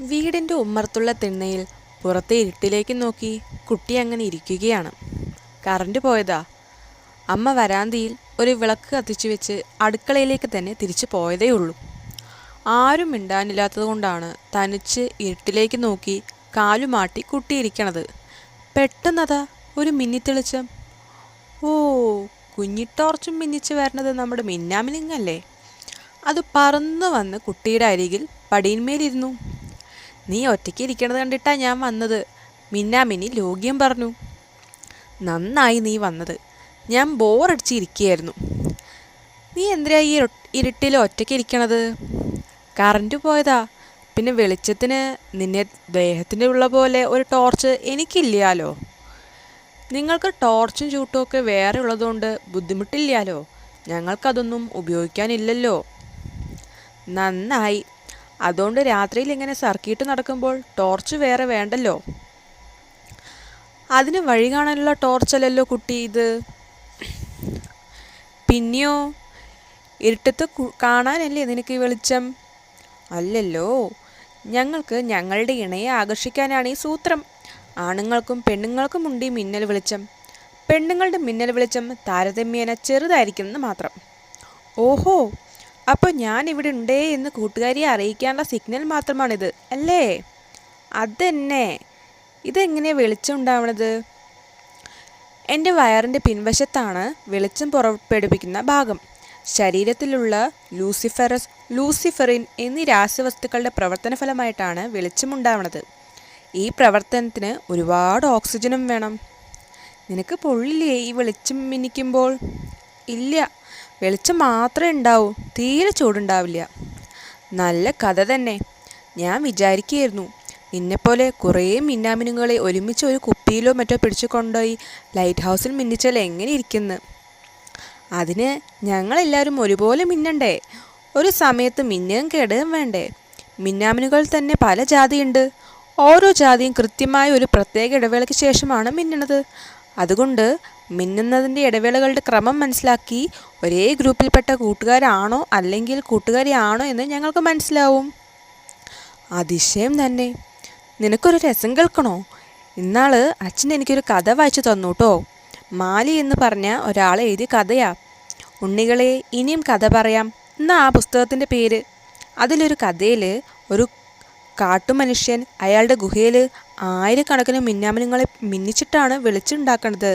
വീടിന്റെ ഉമ്മർത്തുള്ള തിണ്ണയിൽ പുറത്തെ ഇരുട്ടിലേക്ക് നോക്കി കുട്ടി അങ്ങനെ ഇരിക്കുകയാണ്. കറണ്ട് പോയതാ. അമ്മ വരാന്തിയിൽ ഒരു വിളക്ക് കത്തിച്ചു വെച്ച് അടുക്കളയിലേക്ക് തന്നെ തിരിച്ചു പോയതേ ഉള്ളൂ. ആരും മിണ്ടാനില്ലാത്തത് കൊണ്ടാണ് തനിച്ച് ഇരുട്ടിലേക്ക് നോക്കി കാലുമാട്ടി കുട്ടിയിരിക്കണത്. പെട്ടെന്നതാ ഒരു മിന്നിത്തെളിച്ചം ഓ കുഞ്ഞിട്ടോർച്ചും മിന്നിച്ച് വരണത് നമ്മുടെ മിന്നാമിനിങ്ങല്ലേ? അത് പറന്നു വന്ന് കുട്ടിയുടെ അരികിൽ പടിയിന്മേലിരുന്നു. നീ ഒറ്റയ്ക്ക് ഇരിക്കണത് കണ്ടിട്ടാ ഞാൻ വന്നത്. മിന്നാമിനി ലോഗ്യം പറഞ്ഞു. നന്നായി നീ വന്നത്. ഞാൻ ബോറടിച്ച് ഇരിക്കുകയായിരുന്നു നീ എന്തിനാ ഈ ഇരു- ഇരുട്ടിൽ ഒറ്റയ്ക്ക് ഇരിക്കണത്? കറണ്ട് പോയതാ. പിന്നെ വെളിച്ചത്തിന് നിന്നെ ദേഹത്തിന്റെ ഉള്ള പോലെ ഒരു ടോർച്ച് എനിക്കില്ലയാലോ നിങ്ങൾക്ക് ടോർച്ചും ചൂട്ടും ഒക്കെ വേറെ ഉള്ളതുകൊണ്ട് ബുദ്ധിമുട്ടില്ലാലോ? ഞങ്ങൾക്കതൊന്നും ഉപയോഗിക്കാനില്ലല്ലോ. നന്നായി അതുകൊണ്ട് രാത്രിയിൽ ഇങ്ങനെ സർക്കിട്ട് നടക്കുമ്പോൾ ടോർച്ച് വേറെ വേണ്ടല്ലോ? അതിന് വഴി കാണാനുള്ള ടോർച്ചല്ലല്ലോ കുട്ടി ഇത്. പിന്നെയോ ഇരുട്ടത്ത് കാണാനല്ലേ നിനക്ക് ഈ വെളിച്ചം? അല്ലല്ലോ ഞങ്ങൾക്ക് ഞങ്ങളുടെ ഇണയെ ആകർഷിക്കാനാണ് ഈ സൂത്രം. ആണുങ്ങൾക്കും പെണ്ണുങ്ങൾക്കും ഉണ്ട് ഈ മിന്നൽ വെളിച്ചം. പെണ്ണുങ്ങളുടെ മിന്നൽ വെളിച്ചം താരതമ്യേന ചെറുതായിരിക്കുമെന്ന് മാത്രം. ഓഹോ അപ്പോൾ ഞാൻ ഇവിടെ ഉണ്ടേ എന്ന് കൂട്ടുകാരിയെ അറിയിക്കാനുള്ള സിഗ്നൽ മാത്രമാണിത് അല്ലേ? അതന്നെ. ഇതെങ്ങനെ വെളിച്ചം ഉണ്ടാവണത്? എന്റെ വയറിന്റെ പിൻവശത്താണ് വെളിച്ചം പുറപ്പെടുപ്പിക്കുന്ന ഭാഗം. ശരീരത്തിലുള്ള ലൂസിഫറസ് ലൂസിഫറിൻ എന്നീ രാസവസ്തുക്കളുടെ പ്രവർത്തന ഫലമായിട്ടാണ് വെളിച്ചമുണ്ടാവണത് ഈ പ്രവർത്തനത്തിന് ഒരുപാട് ഓക്സിജനും വേണം. നിനക്ക് പൊള്ളില്ലേ ഈ വെളിച്ചം മിനിക്കുമ്പോൾ ഇല്ല. വെളിച്ചം മാത്രമേ ഉണ്ടാവൂ. തീരെ ചൂടുണ്ടാവില്ല. നല്ല കഥ തന്നെ. ഞാൻ വിചാരിക്കുകയായിരുന്നു നിന്നെപ്പോലെ കുറേ മിന്നാമിനുങ്ങളെ ഒരുമിച്ച് ഒരു കുപ്പിയിലോ മറ്റോ പിടിച്ചു കൊണ്ടുപോയി ലൈറ്റ് ഹൗസിൽ മിന്നിച്ചാൽ എങ്ങനെ ഇരിക്കുന്നു? അതിന് ഞങ്ങളെല്ലാവരും ഒരുപോലെ മിന്നണ്ടേ. ഒരു സമയത്ത് മിന്നുകയും കേടുകയും വേണ്ടേ? മിന്നാമിനുകൾ തന്നെ പല ജാതിയുണ്ട്. ഓരോ ജാതിയും കൃത്യമായ ഒരു പ്രത്യേക ഇടവേളയ്ക്ക് ശേഷമാണ് മിന്നുന്നത് അതുകൊണ്ട് മിന്നുന്നതിന്റെ ഇടവേളകളുടെ ക്രമം മനസ്സിലാക്കി ഒരേ ഗ്രൂപ്പിൽപ്പെട്ട കൂട്ടുകാരാണോ അല്ലെങ്കിൽ കൂട്ടുകാരിയാണോ എന്ന് ഞങ്ങൾക്ക് മനസ്സിലാവും. അതിശയം തന്നെ. നിനക്കൊരു രസം കേൾക്കണോ? ഇന്നാൾ അച്ഛൻ എനിക്കൊരു കഥ വായിച്ചു തന്നു കേട്ടോ മാലി എന്ന് പറഞ്ഞ ഒരാൾ എഴുതിയ കഥയാ. ഉണ്ണികളെ ഇനിയും കഥ പറയാം. എന്നാ ആ പുസ്തകത്തിന്റെ പേര്. അതിലൊരു കഥയിൽ ഒരു കാട്ടുമനുഷ്യൻ അയാളുടെ ഗുഹയിൽ ആയിരക്കണക്കിന് മിന്നാമിനുങ്ങളെ മിന്നിച്ചിട്ടാണ് വെളിച്ചുണ്ടാക്കണത്